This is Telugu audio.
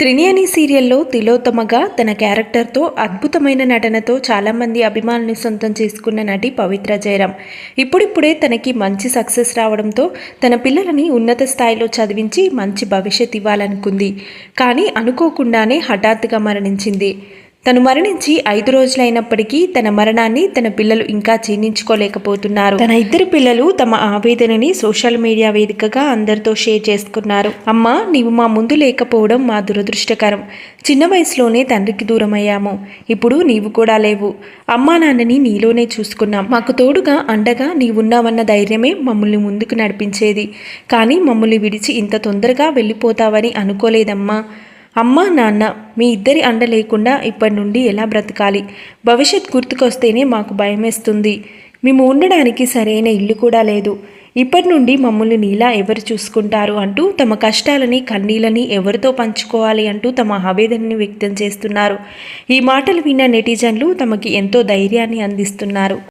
త్రినేని సీరియల్లో తిలోత్తమగా తన క్యారెక్టర్తో అద్భుతమైన నటనతో చాలామంది అభిమానుల్ని సొంతం చేసుకున్న నటి పవిత్ర జయరాం. ఇప్పుడిప్పుడే తనకి మంచి సక్సెస్ రావడంతో తన పిల్లలని ఉన్నత స్థాయిలో చదివించి మంచి భవిష్యత్ ఇవ్వాలనుకుంది. కానీ అనుకోకుండానే హఠాత్తుగా మరణించింది. తను మరణించి ఐదు రోజులైనప్పటికీ తన మరణాన్ని తన పిల్లలు ఇంకా జీర్ణించుకోలేకపోతున్నారు. తన ఇద్దరు పిల్లలు తమ ఆవేదనని సోషల్ మీడియా వేదికగా అందరితో షేర్ చేసుకున్నారు. అమ్మా నీవు మా ముందు లేకపోవడం మా దురదృష్టకరం. చిన్న వయసులోనే తండ్రికి దూరమయ్యాము. ఇప్పుడు నీవు కూడా లేవు. అమ్మా నాన్నని నీలోనే చూసుకున్నాం. మాకు తోడుగా అండగా నీవున్నావన్న ధైర్యమే మమ్మల్ని ముందుకు నడిపించేది. కానీ మమ్మల్ని విడిచి ఇంత తొందరగా వెళ్ళిపోతావని అనుకోలేదమ్మా. అమ్మ నాన్న మీ ఇద్దరి అండ లేకుండా ఇప్పటి నుండి ఎలా బ్రతకాలి? భవిష్యత్ గుర్తుకొస్తేనే మాకు భయమేస్తుంది. మేము ఉండడానికి సరైన ఇల్లు కూడా లేదు. ఇప్పటి నుండి మమ్మల్ని నీలా ఎవరు చూసుకుంటారు అంటూ తమ కష్టాలని కన్నీళ్ళని ఎవరితో పంచుకోవాలి అంటూ తమ ఆవేదనని వ్యక్తం చేస్తున్నారు. ఈ మాటలు విన్న నెటిజన్లు తమకి ఎంతో ధైర్యాన్ని అందిస్తున్నారు.